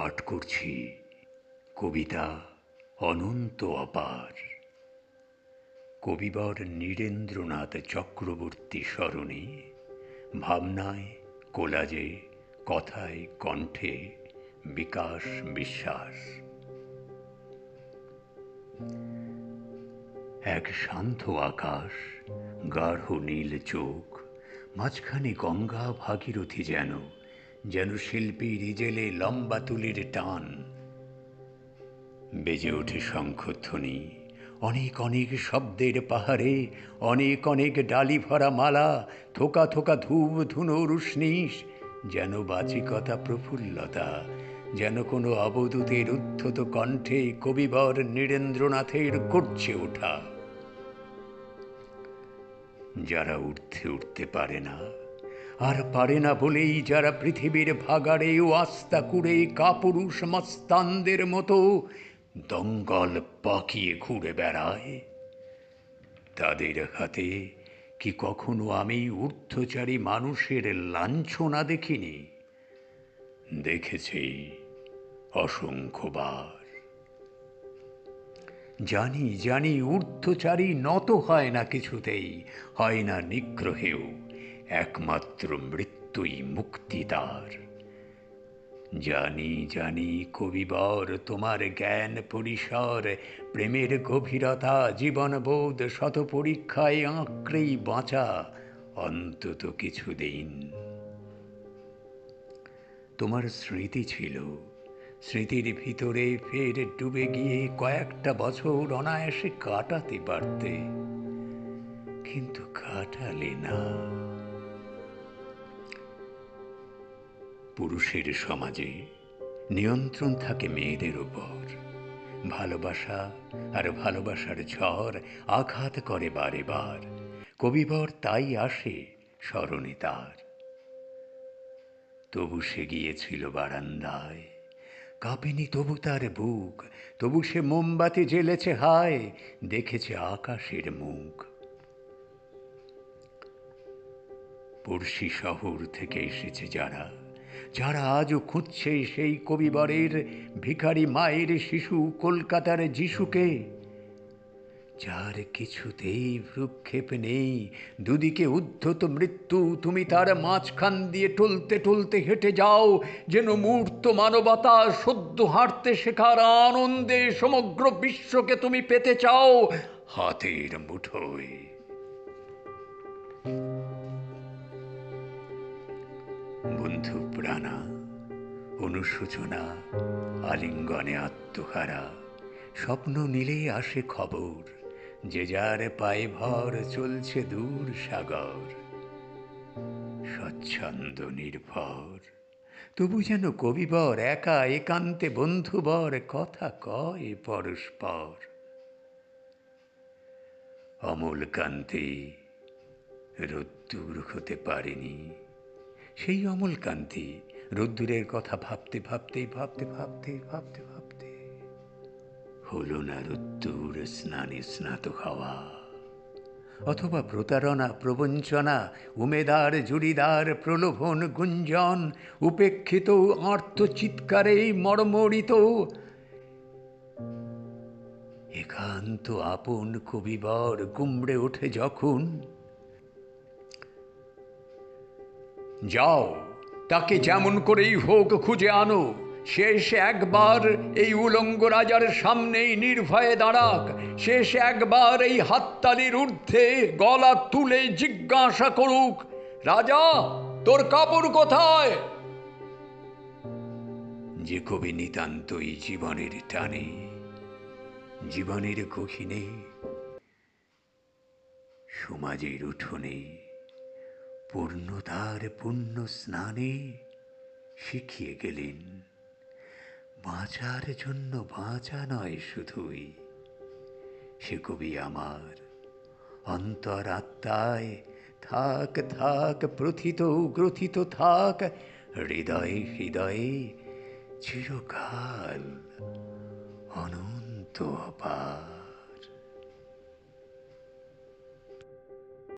পাঠ করছি। কবিতা অনন্ত অপার। কবিবর নীরেন্দ্রনাথ চক্রবর্তী স্মরণে, ভাবনায়, কোলাজে, কথায়, কণ্ঠে বিকাশ বিশ্বাস। এক শান্ত আকাশ, গাঢ় নীল চোখ, মাঝখানে গঙ্গা ভাগীরথী যেন যেন শিল্পী রিজেলে লম্বা তুলির টান। বেজে ওঠে শঙ্খধ্বনি, অনেক অনেক শব্দের পাহাড়ে, অনেক অনেক ডালি ভরা মালা, থোকা থোকা ধূপ ধুনো রুষ্ণীস যেন বাচিকতা প্রফুল্লতা, যেন কোনো অবদূতের উদ্ধত কণ্ঠে কবিবর নীরেন্দ্রনাথের করছে ওঠা। যারা উঠতে উঠতে পারে না আর পারে না বলেই যারা পৃথিবীর ভাগাড়ে ও আস্তা কুড়ে কাপুরুষ মস্তানদের মতো দঙ্গল পাকিয়ে ঘুরে বেড়ায়। তাদের হাতে কি কখনো আমি ঊর্ধ্বচারী মানুষের লাঞ্ছনা দেখিনি? দেখেছি অসংখ্যবার। জানি জানি ঊর্ধ্বচারী নত হয় না কিছুতেই, হয় না নিগ্রহেও। একমাত্র মৃত্যুই মুক্তিদার। জানি জানি কবিবর, তোমার জ্ঞান পরিসর, প্রেমের গভীরতা, জীবনবোধ শত পরীক্ষায় আঁকড়েই বাঁচা অন্তত কিছুদিন। তোমার স্মৃতি ছিল, স্মৃতির ভিতরে ফের ডুবে গিয়ে কয়েকটা বছর অনায়াসে কাটাতে পারতে। কিন্তু কাটালে না। পুরুষের সমাজে নিয়ন্ত্রণ থাকে মেয়েদের উপর। ভালোবাসা আর ভালোবাসার ঝড় আঘাত করে বারে বার। কবিবর তাই আসে স্মরণে তার। তবু সে গিয়েছিল বারান্দায়। কাঁপেনি তবু তার বুক, তবু সে মোমবাতি জ্বেলেছে হায়, দেখেছে আকাশের মুখ। পড়শি শহর থেকে এসেছে যারা যারা আজও খুঁজছে সেই কবিবরের ভিখারি মায়ের শিশু কলকাতার যিশুকে, যার কিছুতেই ভ্রুক্ষেপ নেই। দুদিকে উদ্ধত মৃত্যু, তুমি তার মাঝখান দিয়ে টলতে টলতে হেঁটে যাও, যেন মূর্ত মানবতা সদ্য হাঁটতে শেখার আনন্দে সমগ্র বিশ্বকে তুমি পেতে চাও। হাতের মুঠোয়। বন্ধু প্রাণা, অনুশোচনা, আলিঙ্গনে আত্মহারা, স্বপ্ন নিলেই আসে খবর, যে যার পায়ে ভর চলছে দূর সাগর। স্বচ্ছন্দ নির্ভর, তবু যেন কবিবর একা একান্তে বন্ধুবর কথা কয় পরস্পর। অমল কান্তি রোদ্দুর হতে পারেনি সেই অমল কান্তি রোদ্দুরের কথা ভাবতে ভাবতে ভাবতে ভাবতে ভাবতে ভাবতে হলো না রোদ্দুর, স্নানে স্নাত হওয়া অথবা প্রতারণা, প্রবঞ্চনা, উমেদার, জুড়িদার, প্রলোভন, গুঞ্জন, উপেক্ষিত আর্ত চিৎকারে মর্মরিত। একান্ত আপন কবিবর গুমড়ে ওঠে যখন যাও, তাকে যেমন করেই হোক খুঁজে আনো। শেষ একবার এই উলঙ্গ রাজার সামনেই নির্ভয়ে দাঁড়াক। শেষ একবার এই হাততালির ঊর্ধ্বে গলা তুলে জিজ্ঞাসা করুক, রাজা, তোর কাপড় কোথায়? যে কবি নিতান্তই জীবনের টানে, জীবনের গহিনে, সমাজের উঠোনে পূর্ণতার পুণ্য স্নানে শিখিয়ে গেলেন। বাঁচার জন্য বাঁচা নয় শুধুই। সে কবি আমার অন্তর আত্মায় থাক থাক, প্রথিত, গ্রথিত থাক, হৃদয়ে হৃদয়ে চিরকাল অনন্ত অপার।